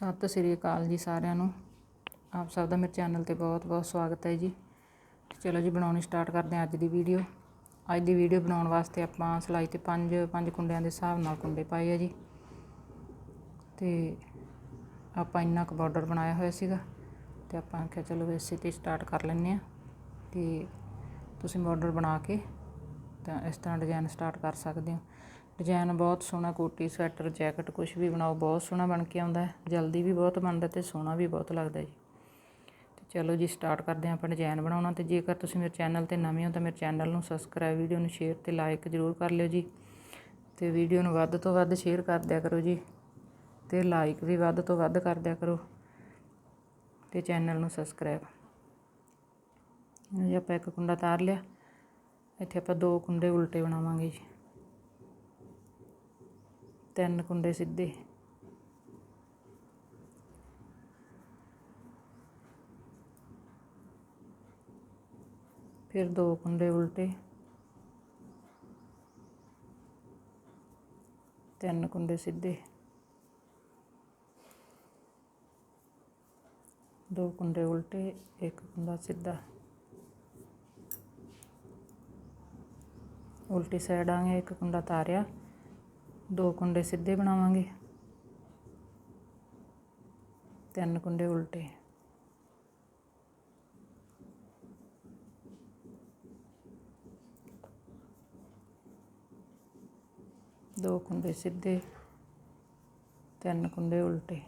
ਸਤਿ ਸ੍ਰੀ ਅਕਾਲ ਜੀ ਸਾਰਿਆਂ ਨੂੰ। ਆਪ ਸਭ ਦਾ ਮੇਰੇ ਚੈਨਲ ਤੇ ਬਹੁਤ-ਬਹੁਤ ਸਵਾਗਤ ਹੈ ਜੀ। ਚਲੋ ਜੀ, ਬਣਾਉਣੀ ਸਟਾਰਟ ਕਰਦੇ ਹਾਂ ਅੱਜ ਦੀ ਵੀਡੀਓ। ਅੱਜ ਦੀ ਵੀਡੀਓ ਬਣਾਉਣ ਵਾਸਤੇ ਆਪਾਂ ਸਲਾਈ ਤੇ ਪੰਜ ਪੰਜ ਕੁੰਡਿਆਂ ਦੇ ਹਿਸਾਬ ਨਾਲ ਕੁੰਡੇ ਪਾਏ ਆ ਜੀ। ਤੇ ਆਪਾਂ ਇੰਨਾ ਕੁ ਬਾਰਡਰ ਬਣਾਇਆ ਹੋਇਆ ਸੀਗਾ ਤੇ ਆਪਾਂ ਆਖਿਆ ਚਲੋ ਇਸੇ ਤੇ ਸਟਾਰਟ ਕਰ ਲੈਂਦੇ ਆ ਤੇ ਤੁਸੀਂ ਬਾਰਡਰ ਬਣਾ ਕੇ ਤਾਂ ਇਸ ਤਰ੍ਹਾਂ ਡਿਜ਼ਾਈਨ ਸਟਾਰਟ ਕਰ ਸਕਦੇ ਹੋ। ਡਿਜ਼ਾਈਨ ਬਹੁਤ ਸੋਹਣਾ, ਕੋਟੀ, ਸਵੈਟਰ, ਜੈਕਟ ਕੁਝ ਵੀ ਬਣਾਓ, ਬਹੁਤ ਸੋਹਣਾ ਬਣ ਕੇ ਆਉਂਦਾ ਜਲਦੀ ਵੀ ਬਹੁਤ ਬਣਦਾ ਤੇ ਸੋਹਣਾ ਵੀ ਬਹੁਤ ਲੱਗਦਾ ਜੀ। ਤੇ ਚਲੋ ਜੀ ਸਟਾਰਟ ਕਰਦੇ ਹਾਂ ਆਪਾਂ ਡਿਜ਼ਾਈਨ ਬਣਾਉਣਾ ਤੇ ਜੇਕਰ ਤੁਸੀਂ ਮੇਰੇ ਚੈਨਲ ਤੇ ਨਵੇਂ ਹੋ ਤਾਂ ਮੇਰੇ ਚੈਨਲ ਨੂੰ ਸਬਸਕ੍ਰਾਈਬ ਵੀਡੀਓ ਨੂੰ ਸ਼ੇਅਰ ਤੇ ਲਾਈਕ ਜ਼ਰੂਰ ਕਰ ਲਿਓ ਜੀ। ਤੇ ਵੀਡੀਓ ਨੂੰ ਵੱਧ ਤੋਂ ਵੱਧ ਸ਼ੇਅਰ ਕਰ ਦਿਆ ਕਰੋ ਜੀ ਤੇ ਲਾਈਕ ਵੀ ਵੱਧ ਤੋਂ ਵੱਧ ਕਰ ਦਿਆ ਕਰੋ ਤੇ ਚੈਨਲ ਨੂੰ ਸਬਸਕ੍ਰਾਈਬ ਜੀ ਆਪਾਂ ਇੱਕ ਕੁੰਡਾ ਤਾਰ ਲਿਆ, ਇੱਥੇ ਆਪਾਂ ਦੋ ਕੁੰਡੇ ਉਲਟੇ ਬਣਾਵਾਂਗੇ ਜੀ। ਤਿੰਨ ਕੁੰਡੇ ਸਿੱਧੇ। ਫਿਰ ਦੋ ਕੁੰਡੇ ਉਲਟੇ। ਤਿੰਨ ਕੁੰਡੇ ਸਿੱਧੇ। ਦੋ ਕੁੰਡੇ ਉਲਟੇ, ਇੱਕ ਕੁੰਡਾ ਸਿੱਧਾ। ਉਲਟੀ ਸਾਈਡ ਆਂਗੇ ਇੱਕ ਕੁੰਡਾ ਤਾਰਿਆ। ਦੋ ਕੁੰਡੇ ਸਿੱਧੇ ਬਣਾਵਾਂਗੇ। ਤਿੰਨ ਕੁੰਡੇ ਉਲਟੇ। ਦੋ ਕੁੰਡੇ ਸਿੱਧੇ, ਤਿੰਨ ਕੁੰਡੇ ਉਲਟੇ।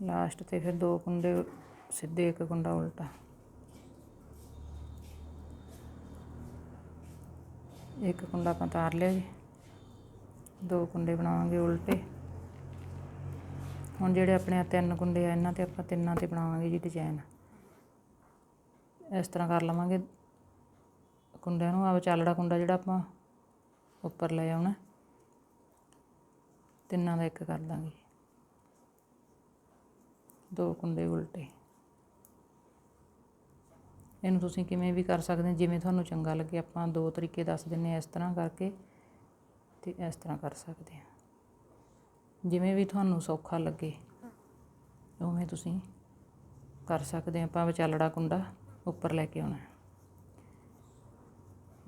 ਲਾਸਟ ਤੇ ਫਿਰ ਦੋ ਕੁੰਡੇ ਸਿੱਧੇ, ਇੱਕ ਕੁੰਡਾ ਉਲਟਾ। ਇੱਕ ਕੁੰਡਾ ਆਪਾਂ ਤਾਰ ਲਿਆ ਜੀ। ਦੋ ਕੁੰਡੇ ਬਣਾਵਾਂਗੇ ਉਲਟੇ। ਹੁਣ ਜਿਹੜੇ ਆਪਣੇ ਆ ਤਿੰਨ ਕੁੰਡੇ ਆ, ਇਹਨਾਂ ਤੇ ਆਪਾਂ ਤਿੰਨਾਂ ਤੇ ਬਣਾਵਾਂਗੇ ਜੀ ਡਿਜ਼ਾਈਨ ਇਸ ਤਰ੍ਹਾਂ ਕਰ ਲਵਾਂਗੇ। ਕੁੰਡਿਆਂ ਨੂੰ ਆ ਚਾਲੜਾ ਕੁੰਡਾ ਜਿਹੜਾ ਆਪਾਂ ਉੱਪਰ ਲੈ ਆਉਣਾ। ਤਿੰਨਾਂ ਦਾ ਇੱਕ ਕਰ ਦਾਂਗੇ। ਦੋ ਕੁੰਡੇ ਉਲਟੇ। ਇਹਨੂੰ ਤੁਸੀਂ ਕਿਵੇਂ ਵੀ ਕਰ ਸਕਦੇ ਜਿਵੇਂ ਤੁਹਾਨੂੰ ਚੰਗਾ ਲੱਗੇ, ਆਪਾਂ ਦੋ ਤਰੀਕੇ ਦੱਸ ਦਿੰਨੇ ਆ ਇਸ ਤਰ੍ਹਾਂ ਕਰਕੇ ਤੇ ਇਸ ਤਰ੍ਹਾਂ ਕਰ ਸਕਦੇ ਆ ਜਿਵੇਂ ਵੀ ਤੁਹਾਨੂੰ ਸੌਖਾ ਲੱਗੇ, ਉਵੇਂ ਤੁਸੀਂ ਕਰ ਸਕਦੇ ਆ ਆਪਾਂ ਵਿਚਾਲੜਾ ਕੁੰਡਾ ਉੱਪਰ ਲੈ ਕੇ ਆਉਣਾ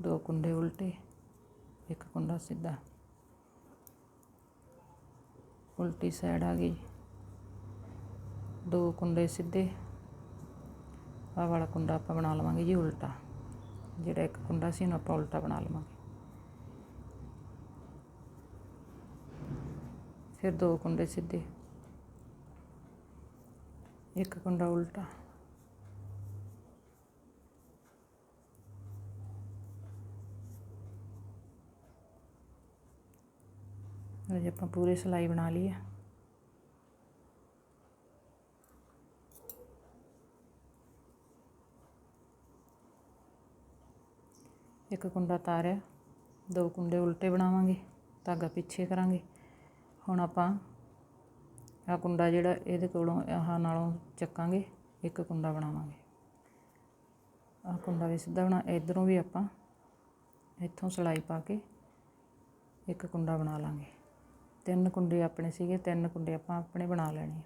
ਦੋ ਕੁੰਡੇ ਉਲਟੇ, ਇੱਕ ਕੁੰਡਾ ਸਿੱਧਾ। ਉਲਟੀ ਸਾਈਡ ਆ ਗਈ। ਦੋ ਕੁੰਡੇ ਸਿੱਧੇ। ਆਹ ਵਾਲਾ ਕੁੰਡਾ ਆਪਾਂ ਬਣਾ ਲਵਾਂਗੇ ਜੀ ਉਲਟਾ। ਜਿਹੜਾ ਇੱਕ ਕੁੰਡਾ ਸੀ ਉਹਨੂੰ ਆਪਾਂ ਉਲਟਾ ਬਣਾ ਲਵਾਂਗੇ। ਫਿਰ ਦੋ ਕੁੰਡੇ ਸਿੱਧੇ। ਇੱਕ ਕੁੰਡਾ ਉਲਟਾ। ਅਜੇ ਆਪਾਂ ਪੂਰੀ ਸਲਾਈ ਬਣਾ ਲਈ ਹੈ ਇੱਕ ਕੁੰਡਾ ਤਾਰਿਆ ਦੋ ਕੁੰਡੇ ਉਲਟੇ ਬਣਾਵਾਂਗੇ, ਧਾਗਾ ਪਿੱਛੇ ਕਰਾਂਗੇ। ਹੁਣ ਆਪਾਂ ਆ ਕੁੰਡਾ ਜਿਹੜਾ ਇਹਦੇ ਕੋਲੋਂ ਆਹ ਨਾਲੋਂ ਚੱਕਾਂਗੇ, ਇੱਕ ਕੁੰਡਾ ਬਣਾਵਾਂਗੇ। ਆ ਕੁੰਡਾ ਵੀ ਸਿੱਧਾ ਬਣਾ, ਇਧਰੋਂ ਵੀ ਆਪਾਂ ਇੱਥੋਂ ਸਲਾਈ ਪਾ ਕੇ ਇੱਕ ਕੁੰਡਾ ਬਣਾ ਲਾਂਗੇ। ਤਿੰਨ ਕੁੰਡੇ ਆਪਣੇ ਸੀਗੇ, ਤਿੰਨ ਕੁੰਡੇ ਆਪਾਂ ਆਪਣੇ ਬਣਾ ਲੈਣੇ ਆ।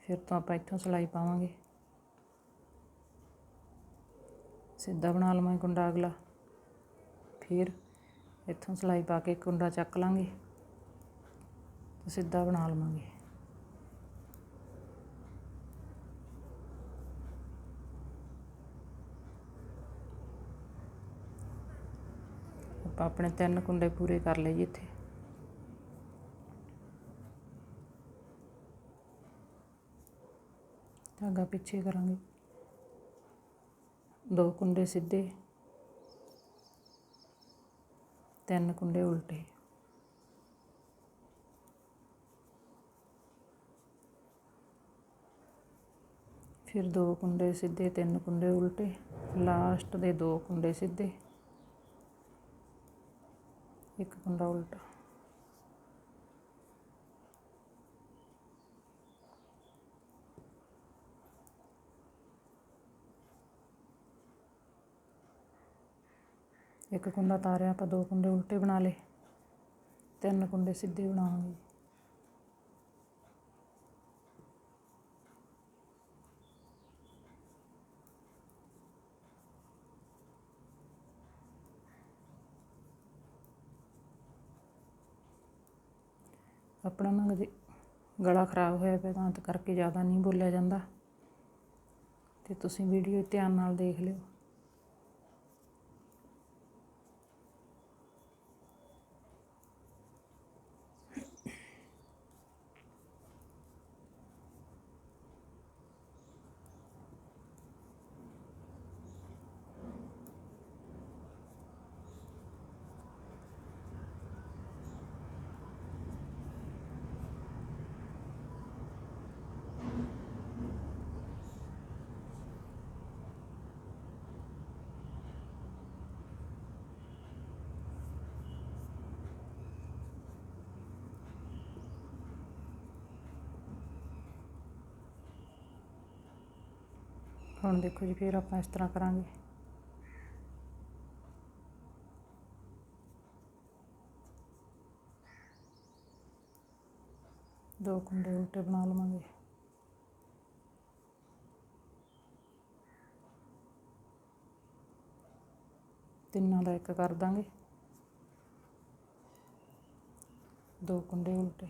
ਫਿਰ ਤੋਂ ਆਪਾਂ ਇੱਥੋਂ ਸਲਾਈ ਪਾਵਾਂਗੇ। ਸਿੱਧਾ ਬਣਾ ਲਵਾਂਗੇ ਕੁੰਡਾ ਅਗਲਾ। ਫਿਰ ਇੱਥੋਂ ਸਲਾਈ ਪਾ ਕੇ ਕੁੰਡਾ ਚੱਕ ਲਾਂਗੇ ਤੇ ਸਿੱਧਾ ਬਣਾ ਲਵਾਂਗੇ। ਆਪਾਂ ਆਪਣੇ ਤਿੰਨ ਕੁੰਡੇ ਪੂਰੇ ਕਰ ਲਏ ਜੀ ਇੱਥੇ। ਧਾਗਾ ਪਿੱਛੇ ਕਰਾਂਗੇ। ਦੋ ਕੁੰਡੇ ਸਿੱਧੇ, ਤਿੰਨ ਕੁੰਡੇ ਉਲਟੇ। ਫਿਰ ਦੋ ਕੁੰਡੇ ਸਿੱਧੇ, ਤਿੰਨ ਕੁੰਡੇ ਉਲਟੇ। ਲਾਸਟ ਦੇ ਦੋ ਕੁੰਡੇ ਸਿੱਧੇ। ਇੱਕ ਕੁੰਡਾ ਉਲਟਾ। ਇੱਕ ਕੁੰਡਾ ਤਾਰਿਆ, ਆਪਾਂ ਦੋ ਕੁੰਡੇ ਉਲਟੇ ਬਣਾ ਲਏ। ਤਿੰਨ ਕੁੰਡੇ ਸਿੱਧੇ ਬਣਾਵਾਂਗੇ। ਆਪਣਾ ਨਾ ਕਦੇ ਗਲਾ ਖਰਾਬ ਹੋਇਆ ਪਿਆ ਤਾਂ ਕਰਕੇ ਜ਼ਿਆਦਾ ਨਹੀਂ ਬੋਲਿਆ ਜਾਂਦਾ। ਤੇ ਤੁਸੀਂ ਵੀਡੀਓ ਧਿਆਨ ਨਾਲ ਦੇਖ ਲਿਓ। ਹੁਣ ਦੇਖੋ ਜੀ, ਫਿਰ ਆਪਾਂ ਇਸ ਤਰ੍ਹਾਂ ਕਰਾਂਗੇ। ਦੋ ਕੁੰਡੇ ਉਲਟੇ ਬਣਾ ਲਵਾਂਗੇ। ਤਿੰਨਾਂ ਦਾ ਇੱਕ ਕਰ ਦਾਂਗੇ। ਦੋ ਕੁੰਡੇ ਉਲਟੇ।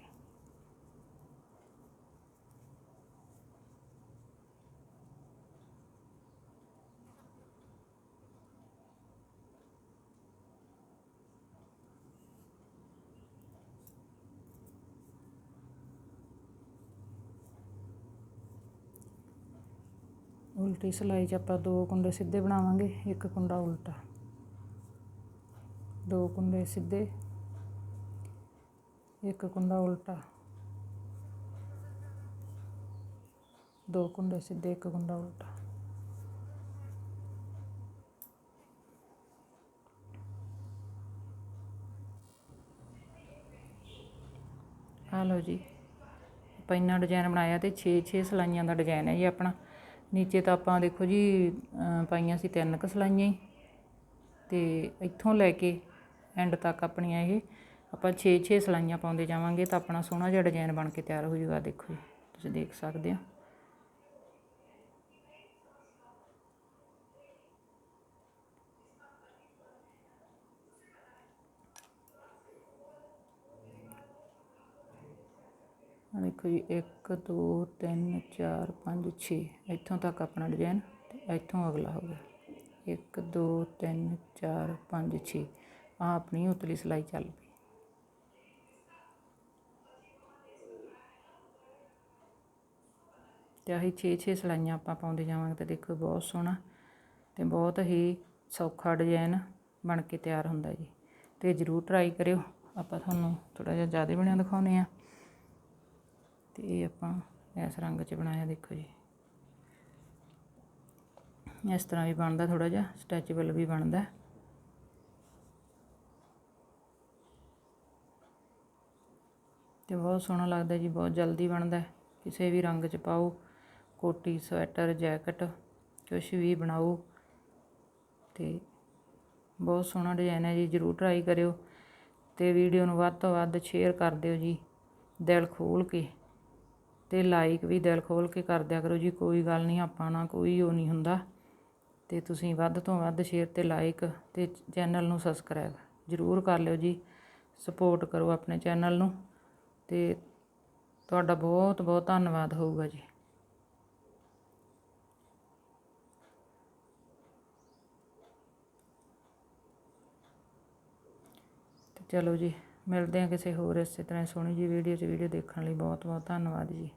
ਉਲਟੀ ਸਿਲਾਈ 'ਚ ਆਪਾਂ ਦੋ ਕੁੰਡੇ ਸਿੱਧੇ ਬਣਾਵਾਂਗੇ, ਇੱਕ ਕੁੰਡਾ ਉਲਟਾ। ਦੋ ਕੁੰਡੇ ਸਿੱਧੇ, ਇੱਕ ਕੁੰਡਾ ਉਲਟਾ। ਦੋ ਕੁੰਡੇ ਸਿੱਧੇ, ਇੱਕ ਕੁੰਡਾ ਉਲਟਾ। ਆ ਲਓ ਜੀ, ਆਪਾਂ ਇੰਨਾ ਡਿਜ਼ਾਈਨ ਬਣਾਇਆ ਤੇ 6 6 ਸਲਾਈਆਂ ਦਾ ਡਿਜ਼ਾਈਨ ਹੈ ਜੀ ਆਪਣਾ। ਨੀਚੇ ਤਾਂ ਆਪਾਂ ਦੇਖੋ ਜੀ ਪਾਈਆਂ ਸੀ ਤਿੰਨ ਕੁ ਸਲਾਈਆਂ ਹੀ। ਤੇ ਇੱਥੋਂ ਲੈ ਕੇ ਐਂਡ ਤੱਕ ਆਪਣੀਆਂ ਇਹ, ਆਪਾਂ 6-6 ਸਲਾਈਆਂ ਪਾਉਂਦੇ ਜਾਵਾਂਗੇ ਤਾਂ ਆਪਣਾ ਸੋਹਣਾ ਜਿਹਾ ਡਿਜ਼ਾਈਨ ਬਣ ਕੇ ਤਿਆਰ ਹੋ ਜਾਊਗਾ ਦੇਖੋ ਜੀ, ਤੁਸੀਂ ਦੇਖ ਸਕਦੇ ਹੋ। ਆਹ ਦੇਖੋ ਜੀ 1 2 3 4 5 6 ਇੱਥੋਂ ਤੱਕ ਆਪਣਾ ਡਿਜ਼ਾਈਨ ਤੇ ਇੱਥੋਂ ਅਗਲਾ ਹੋ ਗਿਆ। 1 2 3 4 5 6 ਆ ਆਪਣੀ ਉਤਲੀ ਸਿਲਾਈ ਚੱਲ ਪਈ। ਤੇ ਆਹੀ 6 6 ਸਲਾਈਆਂ ਆਪਾਂ ਪਾਉਂਦੇ ਜਾਵਾਂਗੇ ਤਾਂ ਦੇਖੋ ਬਹੁਤ ਸੋਹਣਾ ਤੇ ਬਹੁਤ ਹੀ ਸੌਖਾ ਡਿਜ਼ਾਈਨ ਬਣ ਕੇ ਤਿਆਰ ਹੁੰਦਾ ਜੀ। ਤੇ ਜਰੂਰ ਟਰਾਈ ਕਰਿਓ। ਆਪਾਂ ਤੁਹਾਨੂੰ ਥੋੜਾ ਜਿਹਾ ਜ਼ਿਆਦਾ ਬਣਿਆ ਦਿਖਾਉਨੇ ਆ ਤੇ ਇਹ ਆਪਾਂ ਇਸ ਰੰਗ 'ਚ ਬਣਾਇਆ, ਦੇਖੋ ਜੀ। ਇਸ ਤਰ੍ਹਾਂ ਵੀ ਬਣਦਾ ਥੋੜਾ ਜਿਹਾ ਸਟੈਚੇਬਲ ਵੀ ਬਣਦਾ। ਤੇ ਬਹੁਤ ਸੋਹਣਾ ਲੱਗਦਾ ਜੀ, ਬਹੁਤ ਜਲਦੀ ਬਣਦਾ। ਕਿਸੇ ਵੀ ਰੰਗ 'ਚ ਪਾਓ, ਕੋਟੀ, ਸਵੈਟਰ, ਜੈਕਟ ਕੁਝ ਵੀ ਬਣਾਓ। ਤੇ ਬਹੁਤ ਸੋਹਣਾ ਡਿਜ਼ਾਈਨ ਹੈ ਜੀ, ਜਰੂਰ ਟਰਾਈ ਕਰਿਓ। ਤੇ ਵੀਡੀਓ ਨੂੰ ਵੱਧ ਤੋਂ ਵੱਧ ਸ਼ੇਅਰ ਕਰ ਦਿਓ ਜੀ, ਦਿਲ ਖੋਲ ਕੇ। ਅਤੇ ਲਾਈਕ ਵੀ ਦਿਲ ਖੋਲ੍ਹ ਕੇ ਕਰ ਦਿਆ ਕਰੋ ਜੀ, ਕੋਈ ਗੱਲ ਨਹੀਂ, ਆਪਾਂ ਨਾ ਕੋਈ ਉਹ ਨਹੀਂ ਹੁੰਦਾ। ਅਤੇ ਤੁਸੀਂ ਵੱਧ ਤੋਂ ਵੱਧ ਸ਼ੇਅਰ ਅਤੇ ਲਾਈਕ ਅਤੇ ਚੈਨਲ ਨੂੰ ਸਬਸਕ੍ਰਾਈਬ ਜਰੂਰ ਕਰ ਲਿਓ ਜੀ ਸਪੋਰਟ ਕਰੋ ਆਪਣੇ ਚੈਨਲ ਨੂੰ ਅਤੇ ਤੁਹਾਡਾ ਬਹੁਤ ਬਹੁਤ ਧੰਨਵਾਦ ਹੋਊਗਾ ਜੀ। ਚਲੋ ਜੀ। ਮਿਲਦੇ ਹਾਂ ਕਿਸੇ ਹੋਰ ਇਸੇ ਤਰ੍ਹਾਂ ਸੋਹਣੀ ਜੀ ਵੀਡੀਓ 'ਚ ਵੀਡੀਓ ਦੇਖਣ ਲਈ ਬਹੁਤ ਬਹੁਤ ਧੰਨਵਾਦ ਜੀ।